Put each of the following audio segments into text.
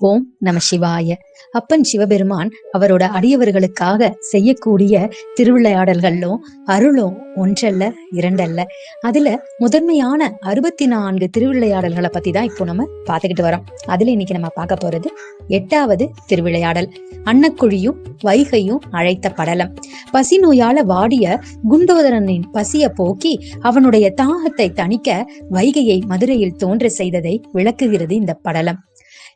ஓம் நம சிவாய. அப்பன் சிவபெருமான் அவரோட அடியவர்களுக்காக செய்யக்கூடிய திருவிளையாடல்களும் அருளும் ஒன்றல்ல இரண்டல்ல. அதுல முதன்மையான அறுபத்தி நான்கு திருவிளையாடல்களை பத்தி தான் இப்போ நம்ம பார்த்துக்கிட்டு வரோம். அதுல இன்னைக்கு நம்ம பார்க்க போறது எட்டாவது திருவிளையாடல். அன்னக்குழியும் வைகையும் அழைத்த படலம். பசி நோயால வாடிய குண்டோதரனின் பசிய போக்கி அவனுடைய தாகத்தை தணிக்க வைகையை மதுரையில் தோன்ற செய்ததை விளக்குகிறது இந்த படலம்.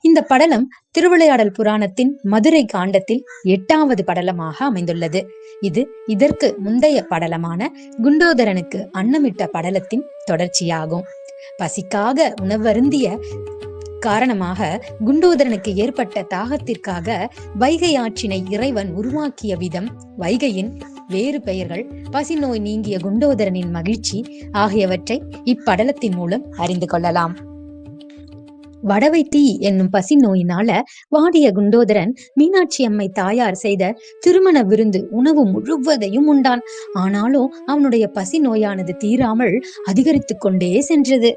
இந்த படலம் திருவிளையாடல் புராணத்தின் மதுரை காண்டத்தில் எட்டாவது படலமாக அமைந்துள்ளது. இது இதற்கு முந்தைய படலமான குண்டோதரனுக்கு அன்னமிட்ட படலத்தின் தொடர்ச்சியாகும். பசிக்காக உணவருந்திய காரணமாக குண்டோதரனுக்கு ஏற்பட்ட தாகத்திற்காக வைகை ஆற்றினை இறைவன் உருவாக்கிய விதம் வைகையின் வேறு பெயர்கள் பசிநோய் நீங்கிய குண்டோதரனின் மகிழ்ச்சி ஆகியவற்றை இப்படலத்தின் மூலம் அறிந்து கொள்ளலாம். வடவை தீ என்னும் பசி நோயினால வாடிய குண்டோதரன் மீனாட்சி அம்மை தாயார் செய்த திருமண விருந்து உணவு முழுவதையும் உண்டான். ஆனாலும் அவனுடைய பசி நோயானது தீராமல் அதிகரித்து கொண்டே சென்றது.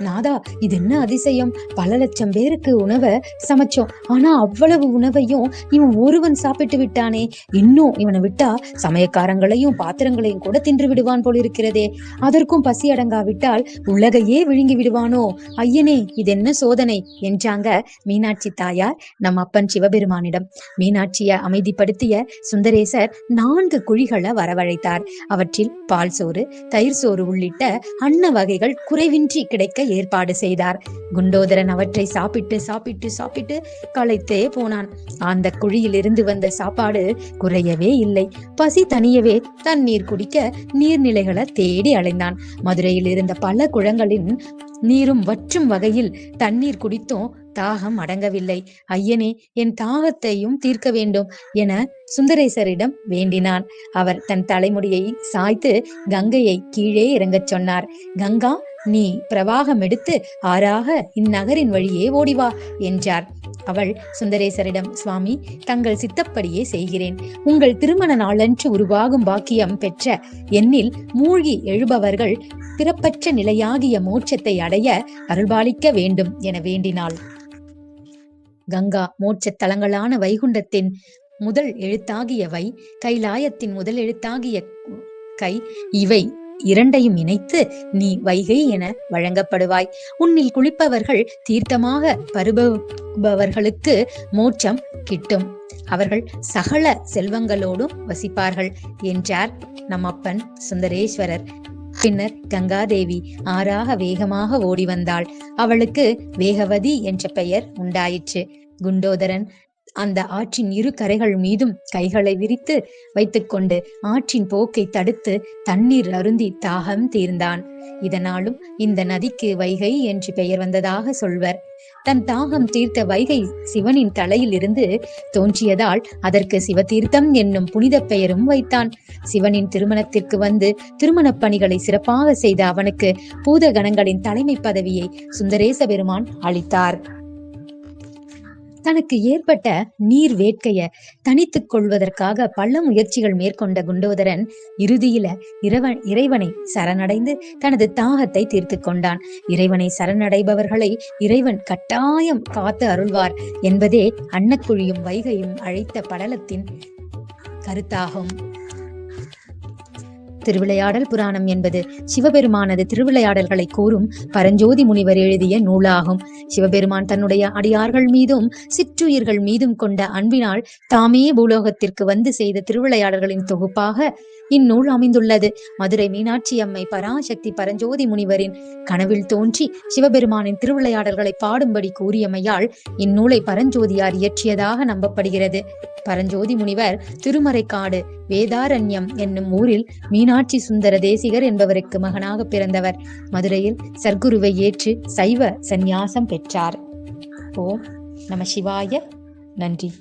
நாதா இது என்ன அதிசயம்? பல லட்சம் பேருக்கு உணவை சமைச்சோம். ஆனா அவ்வளவு உணவையும் இவன் ஒருவன் சாப்பிட்டு விட்டானே. இன்னும் இவனை விட்டா சமயக்காரங்களையும் பாத்திரங்களையும் கூட தின்று விடுவான் போல் இருக்கிறதே. அதற்கும் பசி அடங்காவிட்டால் உலகையே விழுங்கி விடுவானோ? ஐயனே இது என்ன சோதனை? என்றாங்க மீனாட்சி தாயார் நம் அப்பன் சிவபெருமானிடம். மீனாட்சியை அமைதிப்படுத்திய சுந்தரேசர் நான்கு குழிகளை வரவழைத்தார். அவற்றில் பால் சோறு தயிர் சோறு உள்ளிட்ட அன்ன வகைகள் குறைவின்றி கிடைக்க ஏற்பாடு செய்தார். குண்டோதரன் அவற்றை சாப்பிட்டு சாப்பிட்டு சாப்பிட்டு களைத்தே போனான். அந்த குழியில் இருந்து வந்த சாப்பாடு குறையவே இல்லை. பசி தனியவே தண்ணீர் குடிக்க நீர்நிலைகளை தேடி அலைந்தான். மதுரையில் இருந்த பல குளங்களின் நீரும் வற்றும் வகையில் தண்ணீர் குடித்தும். தாகம் அடங்கவில்லை. ஐயனே என் தாகத்தையும் தீர்க்க வேண்டும் என சுந்தரேசரிடம் வேண்டினான். அவர் தன் தலைமுடியை சாய்த்து கங்கையை கீழே இறங்கச் சொன்னார். கங்கா நீ பிரவாகம் எடுத்து ஆறாக இந்நகரின் வழியே ஓடிவா என்றார். அவள் சுந்தரேசரிடம் சுவாமி தங்கள் சித்தப்படியே செய்கிறேன். உங்கள் திருமண நாளன்று உருவாகும் பாக்கியம் பெற்ற என்னில் மூழ்கி எழுபவர்கள் பிறப்பற்ற நிலையாகிய மோட்சத்தை அடைய அருள்பாலிக்க வேண்டும் என வேண்டினாள். கங்கா மோட்சத் தலங்களான வைகுண்டத்தின் முதல் எழுத்தாகிய வை கைலாயத்தின் முதல் எழுத்தாகிய கை இவை இரண்டையும் இணைத்து நீ வைகை என வழங்கப்படுவாய். உன்னில் குளிப்பவர்கள் தீர்த்தமாக பருபவர்களுக்கு மோட்சம் கிட்டும். அவர்கள் சகல செல்வங்களோடும் வசிப்பார்கள் என்றார் நம்மப்பன் சுந்தரேஸ்வரர். பின்னர் கங்காதேவி ஆறாக வேகமாக ஓடி வந்தாள் அவளுக்கு வேகவதி என்ற பெயர் உண்டாயிற்று. குண்டோதரன் அந்த ஆற்றின் இரு கரைகள் மீதும் கைகளை விரித்து வைத்துக்கொண்டு ஆற்றின் போக்கை தடுத்து தண்ணீர் அருந்தி தாகம் தீர்ந்தான். இதனாலும் இந்த நதிக்கு வைகை என்று பெயர் வந்ததாக சொல்வர். தன் தாகம் தீர்த்த வைகை சிவனின் தலையில் இருந்து தோன்றியதால் அதற்கு சிவதீர்த்தம் என்னும் புனித பெயரும் வைத்தான். சிவனின் திருமணத்திற்கு வந்து திருமணப் பணிகளை சிறப்பாக செய்த அவனுக்கு பூதகணங்களின் தலைமை பதவியை சுந்தரேச பெருமான் அளித்தார். தனக்கு ஏற்பட்ட நீர் வேட்கைய தனித்துக் கொள்வதற்காக பல முயற்சிகள் மேற்கொண்ட குண்டோதரன் இறுதியில இறைவன் இறைவனை சரணடைந்து தனது தாகத்தை தீர்த்து கொண்டான். இறைவனை சரணடைபவர்களை இறைவன் கட்டாயம் காத்து அருள்வார் என்பதே அன்னக்குழியும் வைகையும் அழைத்த படலத்தின் கருத்தாகும். திருவிளையாடல் புராணம் என்பது சிவபெருமானது திருவிளையாடல்களை கூறும் பரஞ்சோதி முனிவர் எழுதிய நூலாகும். சிவபெருமான் தன்னுடைய அடியார்கள் மீதும் சிற்றுயிர்கள் மீதும் கொண்ட அன்பினால் தாமே பூலோகத்திற்கு வந்து செய்த திருவிளையாடல்களின் தொகுப்பாக இந்நூல் அமைந்துள்ளது. மதுரை மீனாட்சி அம்மை பராசக்தி பரஞ்சோதி முனிவரின் கனவில் தோன்றி சிவபெருமானின் திருவிளையாடல்களை பாடும்படி கூறியமையால் இந்நூலை பரஞ்சோதியார் இயற்றியதாக நம்பப்படுகிறது. பரஞ்சோதி முனிவர் திருமறைக்காடு வேதாரண்யம் என்னும் ஊரில் மீனாட்சி சுந்தர தேசிகர் என்பவருக்கு மகனாக பிறந்தவர். மதுரையில் சர்க்குருவை ஏற்று சைவ சந்நியாசம் பெற்றார். ஓம் நம சிவாய. நன்றி.